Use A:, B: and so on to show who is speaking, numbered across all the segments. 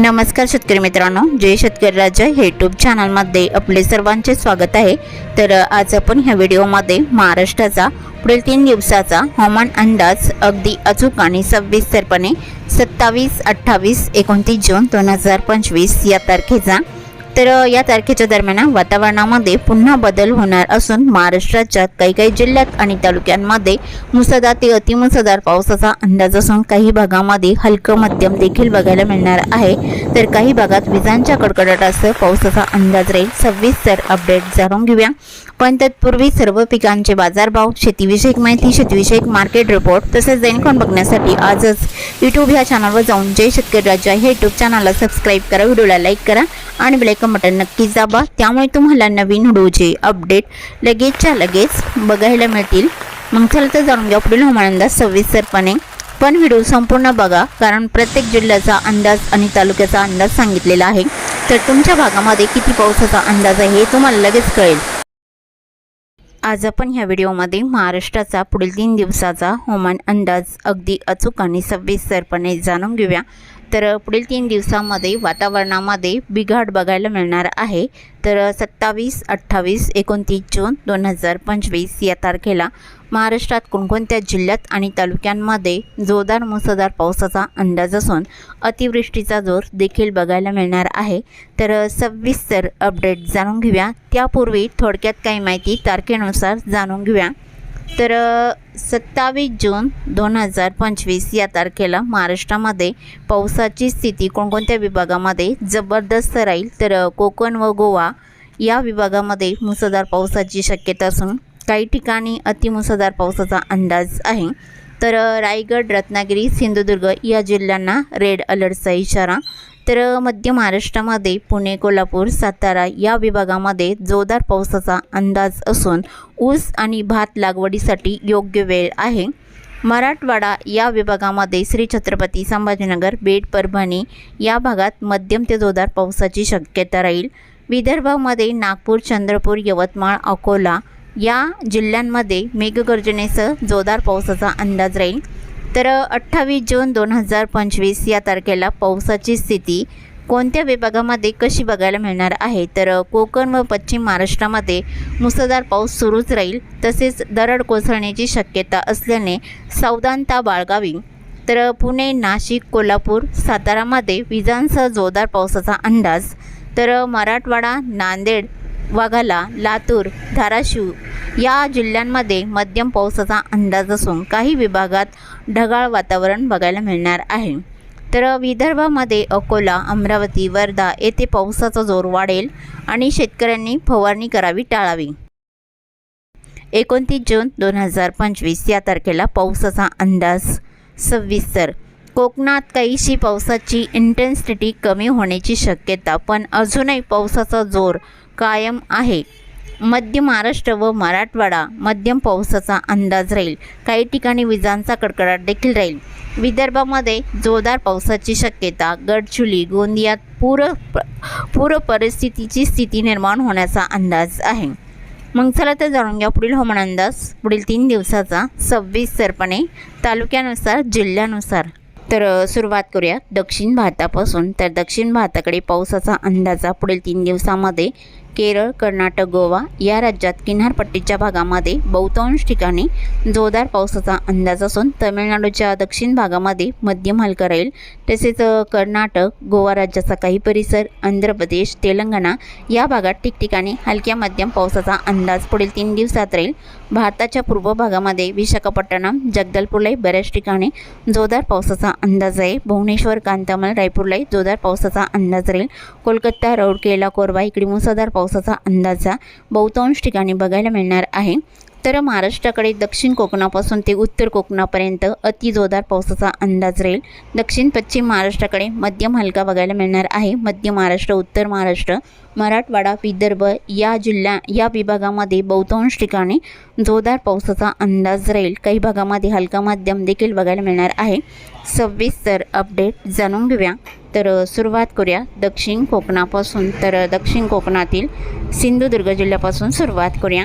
A: नमस्कार शेतकरी मित्रांनो जय शेतकरी राज्य हे यूट्यूब चॅनलमध्ये आपले सर्वांचे स्वागत आहे. तर आज आपण ह्या व्हिडिओमध्ये महाराष्ट्राचा पुढील तीन दिवसाचा हवामान अंदाज अगदी अचूक आणि सविस्तरपणे सत्तावीस अठ्ठावीस एकोणतीस जून दोन हजार पंचवीस या तारखेचा तर या तारखेच्या दरम्यान वातावरणामध्ये पुन्हा बदल होणार असून महाराष्ट्राच्या काही काही जिल्ह्यात आणि तालुक्यांमध्ये मुसळधार ते अतिमुसळधार पावसाचा अंदाज असून काही भागामध्ये हलकं मध्यम देखील बघायला मिळणार आहे. तर काही भागात विजांच्या कडकडाटासह पावसाचा अंदाज राहील. सविस्तर अपडेट जाणून घेऊया. पण तत्पूर्वी सर्व पिकांचे बाजारभाव शेतीविषयक माहिती शेतीविषयक मार्केट रिपोर्ट तसेच दैनिकॉन बघण्यासाठी आजच यूट्यूब ह्या चॅनलवर जाऊन जय शेतकरी राज्य हे यूट्यूब चॅनलला सबस्क्राईब करा. व्हिडिओला लाईक करा आणि ब्लॅक बेलायकन बटन नक्कीच दाबा त्यामुळे तुम्हाला नवीन व्हिडिओचे अपडेट लगेचच्या लगेच बघायला मिळतील. मग चला तर जाणून घ्या पुढील हवामान अंदाज सविस्तरपणे. पण व्हिडिओ संपूर्ण बघा कारण प्रत्येक जिल्ह्याचा अंदाज आणि तालुक्याचा अंदाज सांगितलेला आहे. तर तुमच्या भागामध्ये किती पावसाचा अंदाज आहे हे तुम्हाला लगेच कळेल. आज आपण ह्या व्हिडिओमध्ये महाराष्ट्राचा पुढील तीन दिवसाचा हवामान अंदाज अगदी अचूक आणि सविस्तरपणे जाणून घेऊया. तर पुढील तीन दिवसामध्ये वातावरणामध्ये बिघाड बघायला मिळणार आहे. तर सत्तावीस अठ्ठावीस एकोणतीस जून दोन हजार पंचवीस या तारखेला महाराष्ट्रात कोणकोणत्या जिल्ह्यात आणि तालुक्यांमध्ये जोरदार मुसळधार पावसाचा अंदाज असून अतिवृष्टीचा जोर देखील बघायला मिळणार आहे. तर सविस्तर अपडेट जाणून घेऊया. त्यापूर्वी थोडक्यात काही माहिती तारखेनुसार जाणून घेऊया. तर सत्तावीस जून दोन हजार पंचवीस या तारखेला महाराष्ट्रामध्ये पावसाची स्थिती कोणकोणत्या विभागामध्ये जबरदस्त राहील? तर कोकण व गोवा या विभागामध्ये मुसळधार पावसाची शक्यता असून काही ठिकाणी अतिमुसळधार पावसाचा अंदाज आहे. तर रायगड रत्नागिरी सिंधुदुर्ग या जिल्ह्यांना रेड अलर्टचा इशारा मात्र मध्य महाराष्ट्रामध्ये पुणे कोल्हापूर सातारा या विभागामध्ये जोरदार पावसाचा अंदाज असून ऊस आणि भात लागवडीसाठी योग्य वेळ आहे. मराठवाडा या विभागामध्ये श्री छत्रपती संभाजीनगर बीड परभणी या भागात मध्यम ते जोरदार पावसाची शक्यता राहील. विदर्भामध्ये नागपूर चंद्रपूर यवतमाळ अकोला या जिल्ह्यांमध्ये मेघगर्जनेसह जोरदार पावसाचा अंदाज राहील. तर अठ्ठावीस जून दोन हजार पंचवीस या तारखेला पावसाची स्थिती कोणत्या विभागामध्ये कशी बघायला मिळणार आहे? तर कोकण व पश्चिम महाराष्ट्रामध्ये मुसळधार पाऊस सुरूच राहील तसेच दरड कोसळण्याची शक्यता असल्याने सावधानता बाळगावी. तर पुणे नाशिक कोल्हापूर सातारामध्ये विजांसह जोरदार पावसाचा अंदाज. तर मराठवाडा नांदेड वाघाला लातूर धाराशिव या जिल्ह्यांमध्ये मध्यम पावसाचा अंदाज असून काही विभागात ढगाळ वातावरण बघायला मिळणार आहे. तर विदर्भामध्ये अकोला अमरावती वर्धा येथे पावसाचा जोर वाढेल आणि शेतकऱ्यांनी फवारणी करावी टाळावी. एकोणतीस जून दोन हजार पंचवीस या तारखेला पावसाचा अंदाज सविस्तर. कोकणात काहीशी पावसाची इंटेन्सिटी कमी होण्याची शक्यता पण अजूनही पावसाचा जोर कायम आहे. मध्य महाराष्ट्र व मराठवाडा मध्यम पावसाचा अंदाज राहील. काही ठिकाणी विजांचा कडकडाट देखील राहील. विदर्भामध्ये जोरदार पावसाची शक्यता गडचुली गोंदियात पूर पूर परिस्थितीची स्थिती निर्माण होण्याचा अंदाज आहे. मग चला तर जाणून घ्या पुढील हवामान अंदाज. पुढील तीन दिवसाचा सविस्तरपणे तालुक्यानुसार जिल्ह्यानुसार. तर सुरुवात करूया. दक्षिण भारतापासून. तर दक्षिण भारताकडे पावसाचा अंदाजा पुढील तीन दिवसामध्ये केरळ कर्नाटक गोवा या राज्यात किनारपट्टीच्या भागामध्ये बहुतांश ठिकाणी जोरदार पावसाचा अंदाज असून तमिळनाडूच्या दक्षिण भागामध्ये मध्यम हलका राहील. तसेच कर्नाटक गोवा राज्याचा काही परिसर आंध्र प्रदेश तेलंगणा या भागात ठिकठिकाणी हलक्या मध्यम पावसाचा अंदाज पुढील तीन दिवसात राहील. भारताच्या पूर्व भागामध्ये विशाखापट्टणम जगदलपूरलाही बऱ्याच ठिकाणी जोरदार पावसाचा अंदाज आहे. भुवनेश्वर कांतामल रायपूरलाही जोरदार पावसाचा अंदाज राहील. कोलकाता रौडकेला कोरबा इकडे मुसळधार पावसाचा अंदाजा बहुतांश ठिकाणी बघायला मिळणार आहे. तर महाराष्ट्राकडे दक्षिण कोकणापासून ते उत्तर कोकणापर्यंत अति जोरदार पावसाचा अंदाज राहील. दक्षिण पश्चिम महाराष्ट्राकडे मध्यम हलका बघायला मिळणार आहे. मध्य महाराष्ट्र उत्तर महाराष्ट्र मराठवाडा विदर्भ या जिल्ह्या या विभागामध्ये बहुतांश ठिकाणी जोरदार पावसाचा अंदाज राहील. काही भागामध्ये हलका मध्यम देखील बघायला मिळणार आहे. सविस्तर अपडेट जाणून घेऊया. तर सुरुवात करूया दक्षिण कोकणापासून. तर दक्षिण कोकणातील सिंधुदुर्ग जिल्ह्यापासून सुरुवात करूया.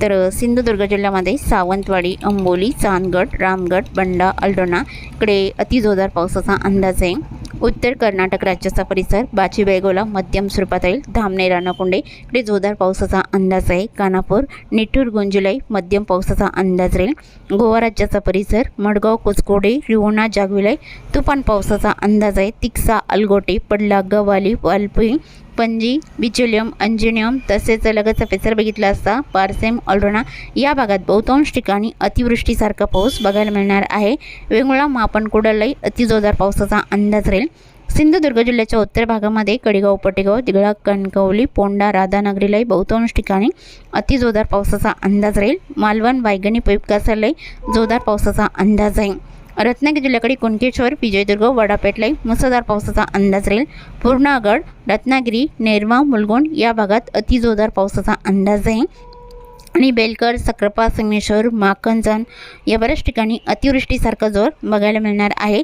A: तर सिंधुदुर्ग जिल्ह्यामध्ये सावंतवाडी अंबोली चांदगड रामगड बंडा अल्डोना इकडे अतिजोरदार पावसाचा अंदाज आहे. उत्तर कर्नाटक राज्याचा परिसर बाचीबेगोला मध्यम स्वरूपात राहील. धामणे राणाकुंडे इकडे जोरदार पावसाचा अंदाज आहे. कानापूर निठूर गुंजुलाई मध्यम पावसाचा अंदाज राहील. गोवा राज्याचा परिसर मडगाव कुचकोडे रिवणा जागविलाई तुफान पावसाचा अंदाज आहे. तिक्सा अलगोटे पडला गवाली वालपुई पणजी बिचोलियम अंजिनियम तसेच लगतचा परिसर बघितला असता पारसेम ऑलरोना या भागात बहुतांश ठिकाणी अतिवृष्टीसारखा पाऊस बघायला मिळणार आहे. वेंगुळा मापणकुडालाही अतिजोरदार पावसाचा अंदाज राहील. सिंधुदुर्ग जिल्ह्याच्या उत्तर भागामध्ये कडेगाव पटेगाव दिगळा कणकवली पोंडा राधानगरीलाही बहुतांश ठिकाणी अतिजोरदार पावसाचा अंदाज राहील. मालवण वायगणी पैपकासालाही जोरदार पावसाचा अंदाज आहे. रत्नागिरी जिल्ह्याकडे कुणकेश्वर विजयदुर्ग वडापेटलाई मुसळधार पावसाचा अंदाज राहील. पूर्णागड रत्नागिरी नेरवा मुलगोंड या भागात अतिजोरदार पावसाचा अंदाज आहे. आणि बेलकर सक्रापा संगमेश्वर माकंजन या बऱ्याच ठिकाणी अतिवृष्टीसारखा जोर बघायला मिळणार आहे.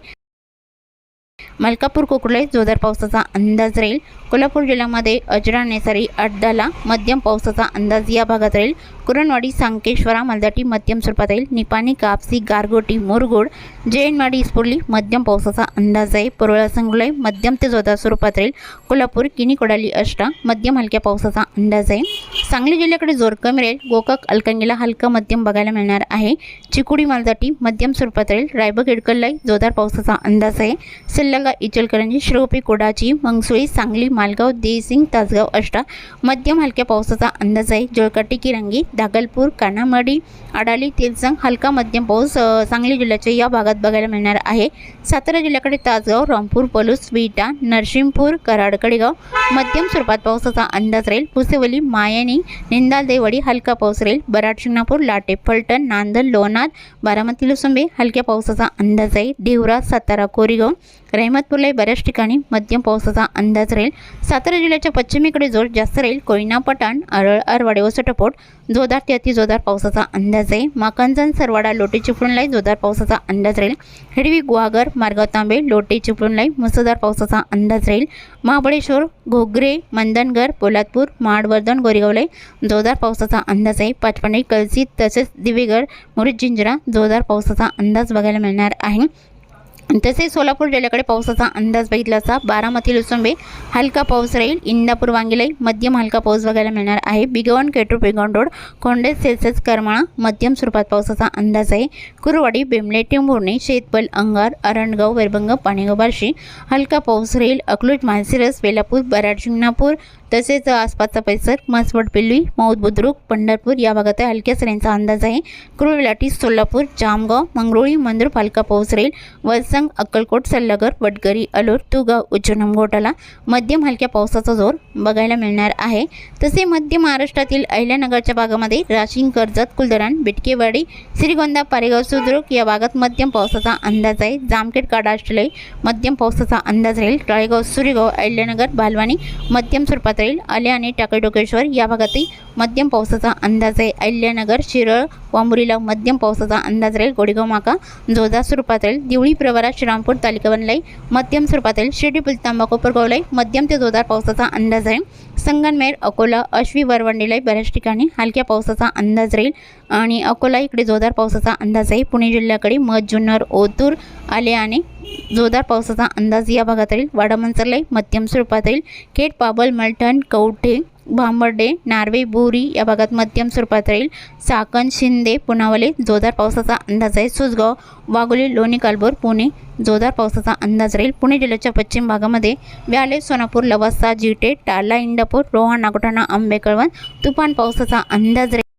A: मलकापूर कोकळे जोरदार पावसाचा अंदाज राहील. कोल्हापूर जिल्ह्यामध्ये अजरा नेसारी अड्डाला मध्यम पावसाचा अंदाज या भागात राहील. कुरणवाडी सांकेश्वरा मलदाटी मध्यम स्वरूपात राहील. निपाणी कापसी गारगोटी मुरगोड जैनवाडी इस्पोर्ली मध्यम पावसाचा अंदाज आहे. परोळा संगुलाई मध्यम ते जोरदार स्वरूपात राहील. कोल्हापूर किनी कोडाली अष्टा मध्यम हलक्या पावसाचा अंदाज आहे. सांगली जिल्ह्याकडे जोर कमी राहील. गोकाक अलकंगीला हलका मध्यम बघायला मिळणार आहे. चिकुडी मालदाटी मध्यम स्वरूपात राहील. रायबग इडकललाई जोरदार पावसाचा अंदाज आहे. सिल्लगा इचलकरंजी श्रोपी कोडाची मंगसुळी सांगली मालगाव देसिंग तासगाव अष्टा मध्यम हलक्या पावसाचा अंदाज आहे. जोळकाटी किरंगी दागलपूर कानामडी आडाली तेलसंग हलका मध्यम पाऊस सांगली जिल्ह्याच्या या भागात बघायला मिळणार आहे. सातारा जिल्ह्याकडे तासगाव रामपूर पलूस विटा नरसिंहपूर कराडकडेगाव मध्यम स्वरूपात पावसाचा अंदाज राहील. पुसेवली मायानी निंदाल देवडी हलका पाऊस राहील बराड शिंगणापूर लाटे फलटण नांदल लोणार बारामती लुसुंबे हलक्या पावसाचा अंदाज आहे देवरा सातारा कोरेगाव रहमतपूरला बऱ्याच ठिकाणी मध्यम पावसाचा अंदाज राहील. सातारा जिल्ह्याच्या पश्चिमेकडे जोर जास्त राहील. कोयना पठाण अरळ अरवाडे व सटपोट जोरदार ते अतिजोरदार पावसाचा अंदाज आहे. माकंजन सरवाडा लोटे चिपळूणलाही जोरदार पावसाचा अंदाज राहील. हिरवी गुहागर मार्गाव तांबे लोटे चिपळूणलाही मुसळधार पावसाचा अंदाज राहील. महाबळेश्वर घोगरे मंदनगर पोलादपूर माडवर्धन गोरेगावलाही जोरदार पावसाचा अंदाज आहे. पाचपांडे कलसी तसेच दिवेगड मुरुड जिंजरा जोरदार पावसाचा अंदाज बघायला मिळणार आहे. तसेच सोलापूर जिल्ह्याकडे पावसाचा अंदाज बघितला असता बारामती लुसंबे हलका पाऊस राहील. इंदापूर वांगिलाई मध्यम हलका पाऊस बघायला मिळणार आहे. बिगवण केटू पेगवण रोड कोंडे सेल्सेस करमाळा मध्यम स्वरूपात पावसाचा अंदाज आहे. कुरवाडी बेमले टिंबुर्णे शेतबल अंगार अरणगाव वैरभंग पाणीगाव बार्शी हलका पाऊस राहील. अकलूज मानसिरस वेलापूर बराड शिंगणापूर तसेच आसपासचा परिसर मसवड पिल्ली मौद बुद्रुक पंढरपूर या भागात हलक्या सरींचा अंदाज आहे. कुरुविलाटी सोलापूर जामगाव मंगरुळी मंदूर हलका पाऊस राहील वलसंग अक्कलकोट सल्लागर वडगरी अलोर तुगाव उज्जनम घोटाला मध्यम हलक्या पावसाचा जोर बघायला मिळणार आहे. तसे मध्य महाराष्ट्रातील अहिल्यानगरच्या भागामध्ये राशीन कर्जत कुलधरण बिटकेवाडी श्रीगोंदा पारेगाव सुद्रुक या भागात मध्यम पावसाचा अंदाज आहे. जामखेड काडाष्टलई मध्यम पावसाचा अंदाज राहील. टाळेगाव सुरेगाव अहिल्यानगर बालवानी मध्यम स्वरूपात राहील आले आणि टाकळडोकेश्वर या भागातही मध्यम पावसाचा अंदाज आहे. अहिल्यानगर शिरळ वांबुरीला मध्यम पावसाचा अंदाज राहील. गोडेगाव माका जोरदार स्वरूपात राहील. दिवळी प्रवरा श्रीरामपूर तालुक्यावरलाही मध्यम स्वरूपात राहील. शिर्डी पुलतांबा कोपरगावलाही मध्यम ते जोरदार पावसाचा अंदाज आहे. संगनमेर अकोला अश्वी वरवंडीलाही बऱ्याच ठिकाणी हलक्या पावसाचा अंदाज राहील. आणि अकोला इकडे जोरदार पावसाचा अंदाज आहे. पुणे जिल्ह्याकडे मध जुन्नर ओतूर आले आणि जोरदार पावसाचा अंदाज या भागात राहील. वाडामंचरलाही मध्यम स्वरूपात राहील. खेड पाबल मलठण कवठे भांबर्डे नार्वे बोरी या भागात मध्यम स्वरूपात राहील. साकण शिंदे पुनावले जोरदार पावसाचा अंदाज आहे. सुसगाव वाघोली लोणी कालबोर पुणे जोरदार पावसाचा अंदाज राहील. पुणे जिल्ह्याच्या पश्चिम भागामध्ये व्याले सोनापूर लवासा जिटे टाला इंदापूर रोहा नागोठाणा आंबेकळवण तुफान पावसाचा अंदाज राहील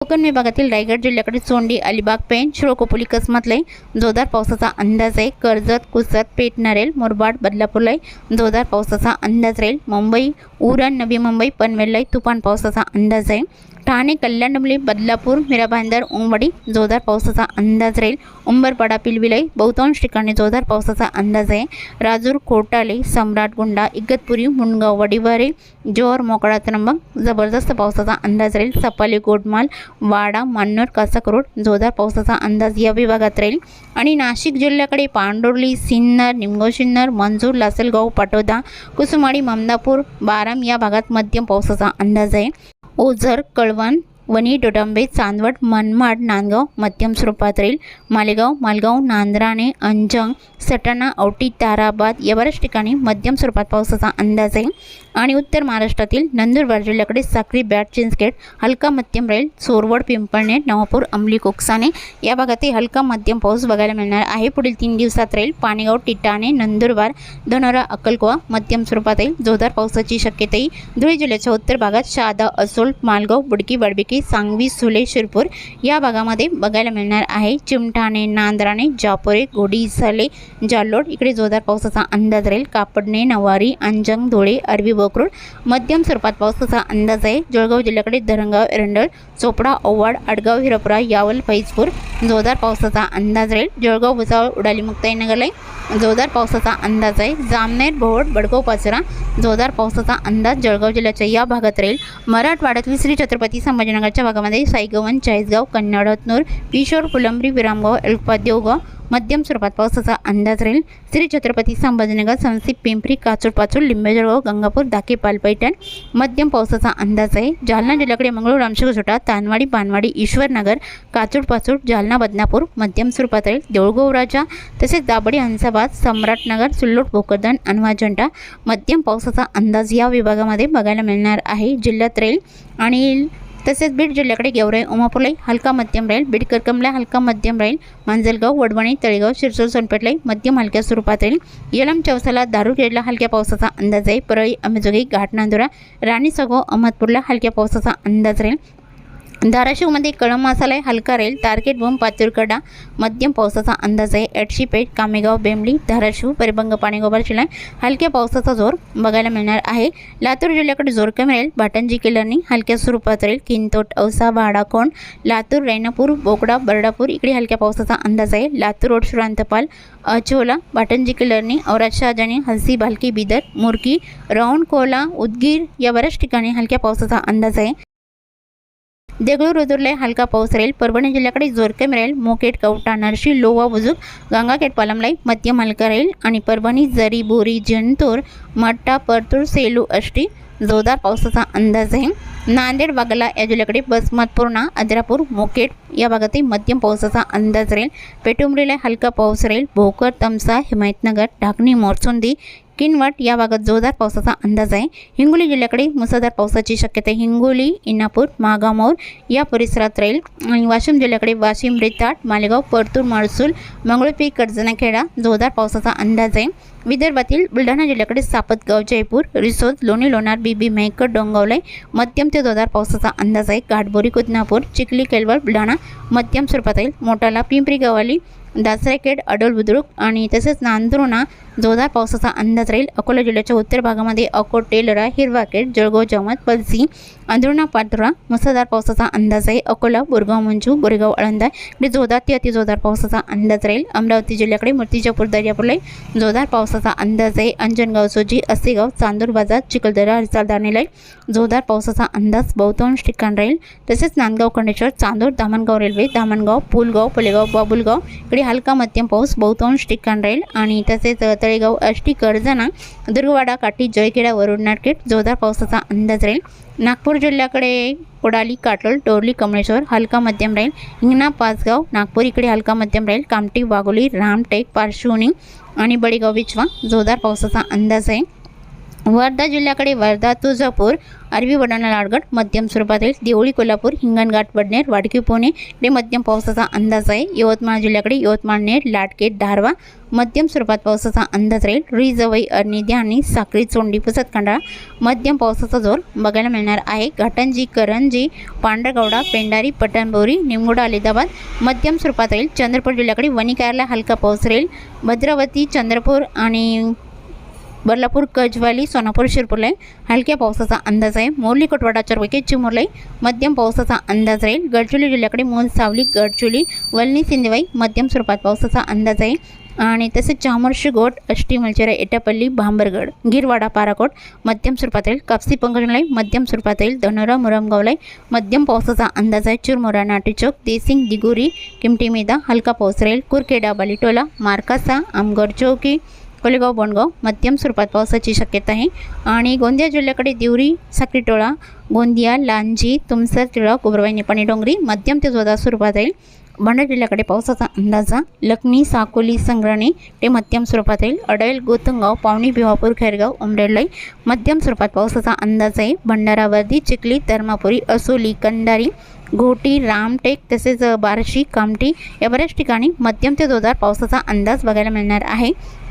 A: कोकण विभागातील रायगड जिल्ह्याकडे चोंडी अलिबाग पेण शिरोकोपोली कसमतलाई जोरदार पावसाचा अंदाज आहे. कर्जत कुसत पेटणारेल नरेल मुरबाड बदलापूरलाई जोरदार पावसाचा अंदाज राहील. मुंबई उरण नवी मुंबई पनवेललाई तुफान पावसाचा अंदाज आहे. ठाणे कल्याण डोंबिवली बदलापूर मिराभांदर उंबडी जोरदार पावसाचा अंदाज राहील. उंबरपाडा पिलविलाई बहुतांश ठिकाणी जोरदार पावसाचा अंदाज आहे. राजूर कोटाले सम्राटगुंडा इगतपुरी मुंडगाव वडीवारे जोर मोकळा त्र्यंबक जबरदस्त पावसाचा अंदाज राहील. सपाली गोडमाल वाडा मान्नर कासाकरोड जोरदार पावसाचा अंदाज या विभागात राहील. आणि नाशिक जिल्ह्याकडे पांडुर्ली सिन्नर निमगाव सिन्नर मंजूर लासलगाव पाटोदा कुसुमाडी ममदापूर बाराम या भागात मध्यम पावसाचा अंदाज आहे. ओझर कळवण वणी डोडांबे चांदवड मनमाड नांदगाव मध्यम स्वरूपात राहील मालेगाव मालगाव नांद्राणे अंजंग सटाणा औटी ताराबाद या बऱ्याच ठिकाणी मध्यम स्वरूपात पावसाचा अंदाज आहे. आणि उत्तर महाराष्ट्रातील नंदुरबार जिल्ह्याकडे साक्री बॅट चिंचखेड हलका मध्यम राहील सोरवड पिंपळनेर नवापूर अंबली कोकसाने या भागातही हलका मध्यम पाऊस बघायला मिळणार आहे. पुढील तीन दिवसात राहील पाणीगाव टिटाणे नंदुरबार धनोरा अक्कलकोवा मध्यम स्वरूपात येईल जोरदार पावसाची शक्यताही. धुळे जिल्ह्याच्या उत्तर भागात शहादा असोल मालगाव बुडकी बडबिकी सांगवी सुले शिरपूर या भागामध्ये बघायला मिळणार आहे. चिमठाणे नांद्राणे जापोरे घोडीसाले जालोड इकडे जोरदार पावसाचा अंदाज राहील. कापडणे नवारी अंजंग धुळे अरबी बोकरूड मध्यम स्वरूपात पावसाचा अंदाज आहे. जळगाव जिल्ह्याकडे धरणगाव एरंडळ चोपडा ओवाड आडगाव हिरपुरा यावल फैजपूर जोरदार पावसाचा अंदाज राहील. जळगाव भुसावळ उडाली मुक्ताईनगरलाई जोरदार पावसाचा अंदाज आहे. जामनेर भोवड बडगाव पाचोरा जोरदार पावसाचा अंदाज जळगाव जिल्ह्याच्या या भागात राहील. मराठवाड्यातील श्री छत्रपती संभाजीनगरच्या भागामध्ये साईगवन चाळीसगाव कन्नड हतनूर किशोर फुलंब्री विरामगाव एल्पा देवगाव मध्यम स्वरूपात पावसाचा अंदाज राहील. श्री छत्रपती संभाजीनगर संसी पिंपरी काचूर पाचूर लिंबेजळगाव गंगापूर दाके पालपैठण. मध्यम पावसाचा अंदाज आहे. जालना जिल्ह्याकडे मंगळूर रामशेखोटा तानवाडी पानवाडी ईश्वरनगर काचूर पाचूर जालना बदनापूर मध्यम स्वरूपात राहील. देऊळगाव राजा तसेच दाबडी हंसाबाद सम्राटनगर सुल्लोड भोकरदन अनवाजंटा मध्यम पावसाचा अंदाज या विभागामध्ये बघायला मिळणार आहे. जिल्ह्यात राहील. आणि तसेच बीड जिल्ह्याकडे गेवराई उमापुरलाई हलका मध्यम राहील. बीड करकमला हलका मध्यम राहील. मांजलगाव वडवणी तळेगाव शिरसोर सोनपेठलाई मध्यम हलक्या स्वरूपात राहील. येलम चौसाला दारुखेडला हलक्या पावसाचा अंदाज आहे. परळी अंबेजोगाई घाटनांदुरा राणी सगो अहमदपूरला हलक्या पावसाचा अंदाज राहील. धाराशिवमध्ये कळम मसाला आहे हलका राहील टार्गेट बम पातूरकडा मध्यम पावसाचा अंदाज आहे. एडशीपेठ कामेगाव बेंबली धाराशिव परिभंग पाणीगोबर जिल्हा हलक्या पावसाचा जोर बघायला मिळणार आहे. लातूर जिल्ह्याकडे जोर कमी राहील भाटंजी किल्लरनी हलक्या स्वरूपात राहील किनतोट औसा भाडाकोण लातूर रेणापूर बोकडा बर्डापूर इकडे हलक्या पावसाचा अंदाज आहे. लातूर रोड श्रांतपाल अचोला भाटंजी किल्लरनी औराज शहाजानी हलसी भालकी बिदर मुरकी राऊंड कोला उदगीर या बऱ्याच ठिकाणी हलक्या पावसाचा अंदाज आहे. देगलूर रुद्रला हलका पाऊस राहील. परभणी जिल्ह्याकडे जोर कमी राहील. मोकेट कवटा नरशी लोवा बुजुक गंगाखेड पालमलाई मध्यम हलका राहील. आणि परभणी जरी बोरी जंतूर मट्टा परतूर सेलू अष्टी जोरदार पावसाचा अंदाज आहे. नांदेड बागला या जिल्ह्याकडे बसमतपूर्णा अद्रापूर मोकेट या भागातही मध्यम पावसाचा अंदाज राहील. पेटुंबरीला हलका पाऊस राहील. भोकर तमसा हिमायतनगर ढाकणी मोरचुंदी किनवट या भागात जोरदार पावसाचा अंदाज आहे. हिंगोली जिल्ह्याकडे मुसळधार पावसाची शक्यता हिंगोली इनापूर मागामौर या परिसरात राहील. आणि वाशिम जिल्ह्याकडे वाशिम रेताट मालेगाव परतूर माळसूल मंगळपी कर्जनाखेडा जोरदार पावसाचा अंदाज आहे. विदर्भातील बुलढाणा जिल्ह्याकडे सापतगाव जयपूर रिसोद लोणी लोणार बीबी मेहकर डोंगावलाई मध्यम ते जोरदार पावसाचा अंदाज आहे. घाटबोरी कुदनापूर चिखली केलवड बुलढाणा मध्यम स्वरूपात राहील. मोटाला पिंपरी गव्हाली दासरेखेड अडोल बुद्रुक आणि तसेच नांदुर्णा जोरदार पावसाचा अंदाज राहील. अकोला जिल्ह्याच्या उत्तर भागामध्ये अकोट टेलरा हिरवाखेड जळगाव जमत पलसी अंधुर्णा पाटोरा मुसळधार पावसाचा अंदाज आहे. अकोला बोरगाव मंजू बोरगाव आळंदा इकडे जोरदार ते अतिजोरदार पावसाचा अंदाज राहील. अमरावती जिल्ह्याकडे मूर्तिजापूर दर्यापूरला जोरदार पावसाचा अंदाज आहे. अंजनगाव सोजी असेगाव चांदूर बाजार चिखलदरा हरिचाल दानेलाई जोरदार पावसाचा अंदाज बहुतांश ठिकाण राहील. तसेच नांदगाव खंडेश्वर चांदूर दामणगाव रेल्वे दामणगाव पुलगाव पलेगाव बाबुलगाव इकडे हलका मध्यम पाऊस बहुतांश ठिकाण राहील. आणि तसेच तळेगाव आष्टी कर्जना दुर्गवाडा काठी जयखेडा वरुड नाटकेट जोरदार पावसाचा अंदाज राहील. नागपूर जिल्ह्याकडे कोडाली काटोल टोरली कमळेश्वर हलका मध्यम राहील. हिंगणा पाचगाव नागपूर इकडे हलका मध्यम राहील. कामठी वाघोली रामटेक पार्श्वनी आणि बळीगाव विचवा जोरदार पावसाचा अंदाज आहे. वर्धा जिल्ह्याकडे वर्धा तुळजापूर अरबी वडाणा लाडगड मध्यम स्वरूपात देवळी कोल्हापूर हिंगणघाट वडनेर वाडकी पुणे इकडे मध्यम पावसाचा अंदाज आहे. यवतमाळ जिल्ह्याकडे यवतमाळ नेर लाटकेट धारवा मध्यम स्वरूपात पावसाचा अंदाज राहील. रिजवई अर्निधी आणि साखरी चोंडी पुसतखंडाळा मध्यम पावसाचा जोर बघायला मिळणार आहे. घाटंजी करंजी पांढरगौडा पेंडारी पटणबोरी निमगुडा अलिदाबाद मध्यम स्वरूपात राहील. चंद्रपूर जिल्ह्याकडे वणिकारला हलका पाऊस राहील. भद्रावती चंद्रपूर आणि बदलापूर कजवाली सोनापूर शिरपूरलाई हलक्या पावसाचा अंदाज आहे. मोरली कोटवाडा चरवके चिमुरलाई मध्यम पावसाचा अंदाज राहील. गडचिरोली जिल्ह्याकडे मोल सावली गडचोली वलनी सिंदेवाई मध्यम स्वरूपात पावसाचा अंदाज आहे. आणि तसेच चामोर्शी गोट अष्टी मलचेरा एटापल्ली भांबरगड गिरवाडा पाराकोट मध्यम स्वरूपात राहील. कापसी पंकजलाई मध्यम स्वरूपात राहील. धनोरा मुरमगावलाई मध्यम पावसाचा अंदाज आहे. चिरमोरा नाटेचौक देसिंग दिगुरी किमटी मेदा हलका पाऊस राहील. कुरखेडा बालिटोला मार्कासा आमगड चौकी कोलेगाव बोंडगाव मध्यम स्वरूपात पावसाची शक्यता आहे. आणि गोंदिया जिल्ह्याकडे दिवरी साखरीटोळा गोंदिया लांजी तुमसर टिळक उब्रवाई निपाणी डोंगरी मध्यम ते जोरदार स्वरूपात येईल भंडारा जिल्ह्याकडे पावसाचा अंदाजा लखनी साकोली संग्रणी ते मध्यम स्वरूपात येईल अडैल गोतंगाव पावणी भिवापूर खैरगाव उमरेडलाई मध्यम स्वरूपात पावसाचा अंदाज आहे. भंडारावर्दी चिखली धर्मापुरी असोली कंडारी घोटी रामटेक तसेच बार्शी कामठी या बऱ्याच ठिकाणी मध्यम ते जोरदार पावसाचा अंदाज बघायला मिळणार आहे.